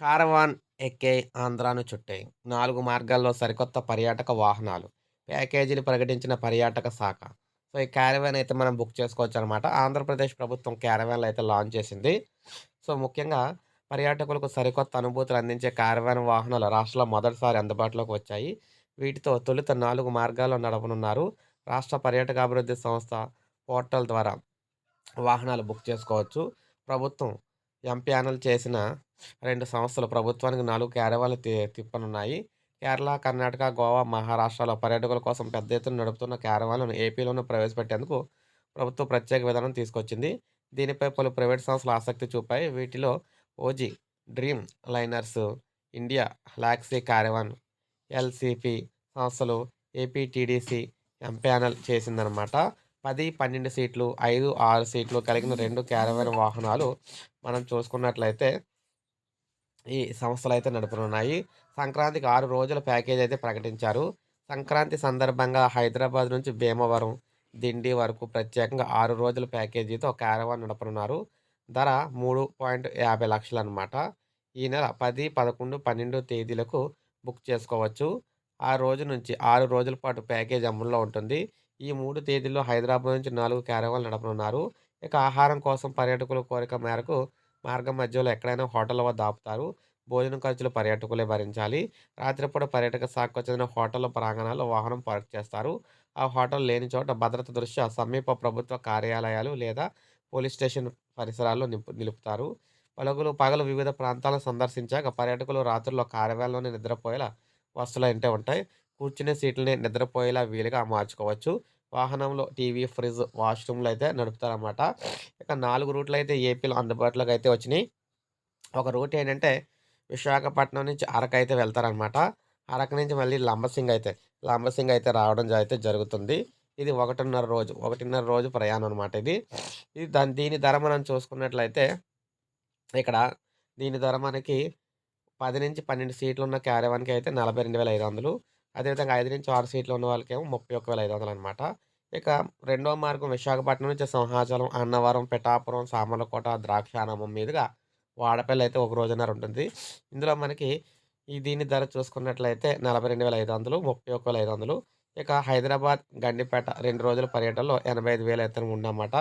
Caravan ఎక్కే ఆంధ్రాను చుట్టే నాలుగు మార్గాల్లో సరికొత్త పర్యాటక వాహనాలు ప్యాకేజీలు ప్రకటించిన పర్యాటక శాఖ. సో ఈ క్యారవాన్ అయితే మనం బుక్ చేసుకోవచ్చు అనమాట ఆంధ్రప్రదేశ్ ప్రభుత్వం క్యారవాన్లు అయితే లాంచ్ చేసింది. సో ముఖ్యంగా పర్యాటకులకు సరికొత్త అనుభూతులు అందించే క్యారవాన్ వాహనాలు రాష్ట్రంలో మొదటిసారి అందుబాటులోకి వచ్చాయి. వీటితో తొలుత నాలుగు మార్గాల్లో నడపనున్నారు రాష్ట్ర పర్యాటక అభివృద్ధి సంస్థ పోర్టల్ ద్వారా వాహనాలు బుక్ చేసుకోవచ్చు. ప్రభుత్వం ఎంప్యానల్ చేసిన రెండు సంస్థలు ప్రభుత్వానికి నాలుగు క్యారవాలు తి తిప్పనున్నాయి. కేరళ కర్ణాటక గోవా మహారాష్ట్రలో పర్యాటకుల కోసం పెద్ద ఎత్తున నడుపుతున్న క్యారవాలను ఏపీలోనూ ప్రవేశపెట్టేందుకు ప్రభుత్వం ప్రత్యేక విధానం తీసుకొచ్చింది. దీనిపై పలు ప్రైవేట్ సంస్థలు ఆసక్తి చూపాయి. వీటిలో O G dream liners India లాక్సీ caravan LCP సంస్థలు A P T D C empanel చేసిందనమాట పది పన్నెండు సీట్లు ఐదు ఆరు సీట్లు కలిగిన రెండు క్యారవాన్ వాహనాలు మనం చూసుకున్నట్లయితే ఈ సంస్థలు అయితే నడుపునున్నాయి. సంక్రాంతికి ఆరు రోజుల ప్యాకేజ్ అయితే ప్రకటించారు. సంక్రాంతి సందర్భంగా హైదరాబాద్ నుంచి భీమవరం దిండి వరకు ప్రత్యేకంగా ఆరు రోజుల ప్యాకేజీతో క్యారవాన్ నడపనున్నారు. ధర మూడు పాయింట్ యాభై లక్షలు అనమాట ఈ నెల పది పదకొండు పన్నెండు తేదీలకు బుక్ చేసుకోవచ్చు. ఆ రోజు నుంచి ఆరు రోజుల పాటు ప్యాకేజ్ అమల్లో ఉంటుంది. ఈ మూడు తేదీల్లో హైదరాబాద్ నుంచి నాలుగు క్యారవాల్ నడపనున్నారు. ఇక ఆహారం కోసం పర్యాటకుల కోరిక మేరకు మార్గం మధ్యలో ఎక్కడైనా హోటల్ వద్ద ఆపుతారు. భోజనం ఖర్చులు పర్యాటకులే భరించాలి. రాత్రిపూట పర్యాటక శాఖకు చెందిన హోటల్ ప్రాంగణాల్లో వాహనం పార్క్ చేస్తారు. ఆ హోటల్ లేని చోట భద్రత దృష్ట్యా సమీప ప్రభుత్వ కార్యాలయాలు లేదా పోలీస్ స్టేషన్ పరిసరాల్లో నింపు నిలుపుతారు. పలుగులు పగలు వివిధ ప్రాంతాలను సందర్శించాక పర్యాటకులు రాత్రుల్లో కార్యాలయంలోనే నిద్రపోయేలా వస్తువులు అంటే ఉంటాయి. కూర్చునే సీట్లని నిద్రపోయేలా వీలుగా మార్చుకోవచ్చు. వాహనంలో టీవీ ఫ్రిడ్జ్ వాష్రూమ్లు అయితే నడుపుతారన్నమాట. ఇక నాలుగు రూట్లు అయితే ఏపీలో అందుబాటులోకి అయితే వచ్చినాయి. ఒక రూట్ ఏంటంటే విశాఖపట్నం నుంచి అరకు అయితే వెళ్తారనమాట అరకు నుంచి మళ్ళీ లంబసింగ్ అయితే లంబసింగ్ అయితే రావడం అయితే జరుగుతుంది. ఇది ఒకటిన్నర రోజు ఒకటిన్నర రోజు ప్రయాణం అనమాట ఇది. ఇది దాని దీని ధర మనం చూసుకున్నట్లయితే ఇక్కడ దీని ధర మనకి పది నుంచి పన్నెండు సీట్లు ఉన్న క్యారవాన్కి అయితే నలభై రెండు వేల ఐదు వందలు. అదేవిధంగా ఐదు నుంచి ఆరు సీట్లు ఉన్న వాళ్ళకేమో ముప్పై ఒక్క వేల ఐదు వందలు అనమాట ఇక రెండో మార్గం విశాఖపట్నం నుంచి సింహాచలం అన్నవరం పిఠాపురం సామర్లకోట ద్రాక్షారామం మీదుగా వాడపల్లి అయితే ఒక రోజున్నర ఉంటుంది. ఇందులో మనకి ఈ దీని ధర చూసుకున్నట్లయితే నలభై రెండు వేల ఐదు వందలు ముప్పై ఒక్క వేల ఐదు వందలు. ఇక హైదరాబాద్ గండిపేట రెండు రోజుల పర్యటనలో ఎనభై ఐదు వేల ఎత్తనం ఉందన్నమాట.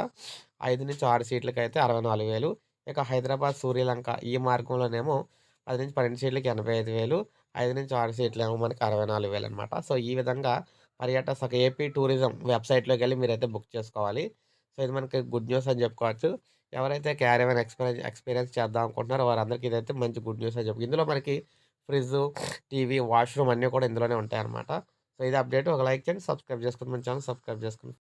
ఐదు నుంచి ఆరు సీట్లకి అయితే అరవై నాలుగు వేలు. ఇక హైదరాబాద్ సూర్యలంక ఈ మార్గంలోనేమో పది నుంచి పన్నెండు సీట్లకి ఎనభై ఐదు వేలు. ఐదు నుంచి ఆరు సీట్లు ఏమో మనకి అరవై నాలుగు వేలు అనమాట సో ఈ విధంగా పర్యాటక ఏపీ టూరిజం వెబ్సైట్లోకి వెళ్ళి మీరైతే బుక్ చేసుకోవాలి. సో ఇది మనకి గుడ్ న్యూస్ అని చెప్పుకోవచ్చు. ఎవరైతే క్యారియవన్ ఎక్స్పీరియన్స్ ఎక్స్పీరియన్స్ చేద్దాం అనుకుంటున్నారో వారందరికీ ఇదైతే మంచి గుడ్ న్యూస్ అని చెప్పి. ఇందులో మనకి ఫ్రిడ్జ్ టీవీ వాష్రూమ్ అన్నీ కూడా ఇందులోనే ఉంటాయన్నమాట. సో ఇది అప్డేట్. ఒక లైక్ చేయండి సబ్స్క్రైబ్ చేసుకుని మన ఛానల్ సబ్స్క్రైబ్ చేసుకుని